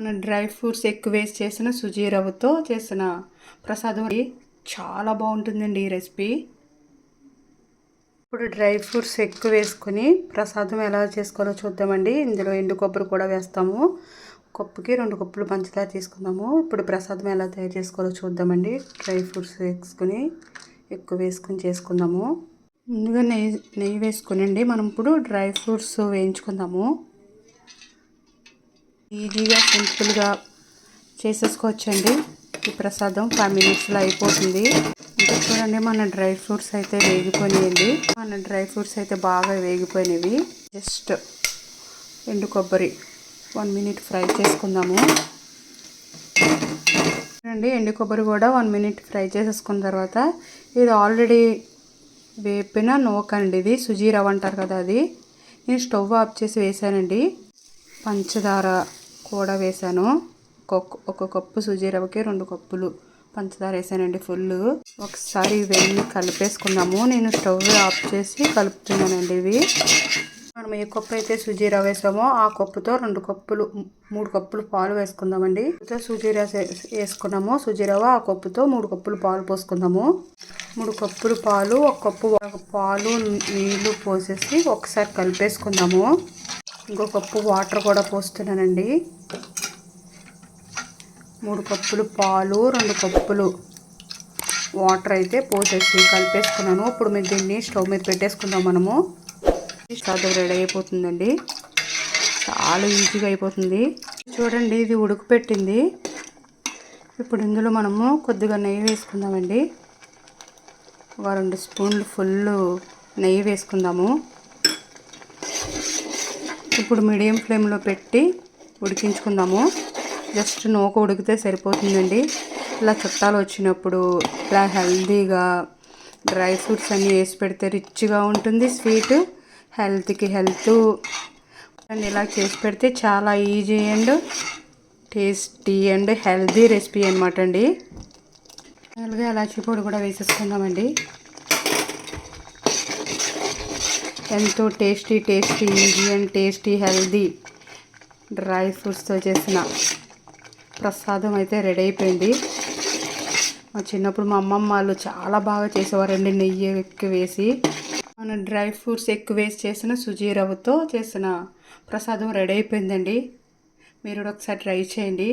మన dry fruits ఎక్కువ వేసి చేసిన సుజీ రవ్వతో చేసిన ప్రసాదం చాలా బాగుంటుందండి ఈ రెసిపీ. ఇప్పుడు డ్రై ఫ్రూట్స్ ఎక్కువ వేసుకొని ప్రసాదం ఎలా చేసుకోవాలో చూద్దామండి. ఇందులో ఎండు కొబ్బరి కూడా వేస్తాము. కప్పుకి రెండు కప్పులు పంచదార తీసుకుందాము. ఇప్పుడు ప్రసాదం ఎలా తయారు చేసుకోవాలో చూద్దామండి. డ్రై ఫ్రూట్స్ వేసుకుని ఎక్కువ వేసుకుని చేసుకుందాము. ముందుగా నెయ్యి నెయ్యి వేసుకునండి. మనం ఇప్పుడు డ్రై ఫ్రూట్స్ వేయించుకుందాము. ఈజీగా సింపుల్గా చేసేసుకోవచ్చండి. ఈ ప్రసాదం ఫైవ్ మినిట్స్లో అయిపోతుంది. ఇంకా చూడండి మన డ్రై ఫ్రూట్స్ అయితే వేగిపోయినాయండి. మన డ్రై ఫ్రూట్స్ అయితే బాగా వేగిపోయినవి. జస్ట్ ఎండు కొబ్బరి వన్ మినిట్ ఫ్రై చేసుకుందాము. చూడండి ఎండు కొబ్బరి కూడా వన్ మినిట్ ఫ్రై చేసేసుకున్న తర్వాత ఇది ఆల్రెడీ వేపిన నోకండి ఇది. సుజీ రవ్వ అంటారు కదా అది. నేను స్టవ్ ఆఫ్ చేసి వేసానండి పంచదార కూడా వేసాను ఒక ఒక కప్పు సుజీ రవ్వకి రెండు కప్పులు పంచదార వేసానండి ఫుల్ ఒకసారి ఇవన్నీ కలిపేసుకున్నాము. నేను స్టవ్ ఆఫ్ చేసి కలుపుతున్నానండి ఇవి. మనం ఏ కప్పు అయితే సుజీ రవ్వ వేసామో ఆ కప్పుతో రెండు కప్పులు మూడు కప్పులు పాలు వేసుకుందామండి. సుజీ రవ్వ వేసుకున్నాము. సుజీ రవ్వ ఆ కప్పుతో మూడు కప్పులు పాలు పోసుకుందాము. మూడు కప్పులు పాలు ఒక కప్పు పాలు నీళ్ళు పోసేసి ఒకసారి కలిపేసుకుందాము. ఇంకో కప్పు వాటర్ కూడా పోస్తున్నానండి. మూడు కప్పులు పాలు రెండు కప్పులు వాటర్ అయితే పోసేసి కలిపేసుకున్నాను. ఇప్పుడు మేము దీన్ని స్టవ్ మీద పెట్టేసుకుందాం మనము. స్టవ్ రెడీ అయిపోతుందండి. చాలా ఈజీగా అయిపోతుంది. చూడండి ఇది ఉడుకుపెట్టింది. ఇప్పుడు ఇందులో మనము కొద్దిగా నెయ్యి వేసుకుందామండి. ఒక రెండు స్పూన్లు ఫుల్ నెయ్యి వేసుకుందాము. ఇప్పుడు మీడియం ఫ్లేమ్లో పెట్టి ఉడికించుకుందాము. జస్ట్ నూక ఉడికితే సరిపోతుందండి. ఇలా చుట్టాలు వచ్చినప్పుడు ఇలా హెల్తీగా డ్రై ఫ్రూట్స్ అన్నీ వేసి పెడితే రిచ్గా ఉంటుంది స్వీట్. హెల్త్కి హెల్త్. అండ్ ఇలా చేసి పెడితే చాలా easy and tasty and healthy recipe అనమాట అండి. అలాగే ఎలాచీ పొడి కూడా వేసేసుకుందామండి. ఎంతో tasty tasty Indian tasty healthy dry ఫ్రూట్స్తో చేసిన ప్రసాదం అయితే రెడీ అయిపోయింది. మా చిన్నప్పుడు మా అమ్మమ్మ వాళ్ళు చాలా బాగా చేసేవారండి నెయ్యి ఎక్కువ వేసి. మన డ్రై ఫ్రూట్స్ ఎక్కువ వేసి చేసిన సుజీ రవ్వతో చేసిన ప్రసాదం రెడీ అయిపోయిందండి. మీరు ఒకసారి ట్రై చేయండి.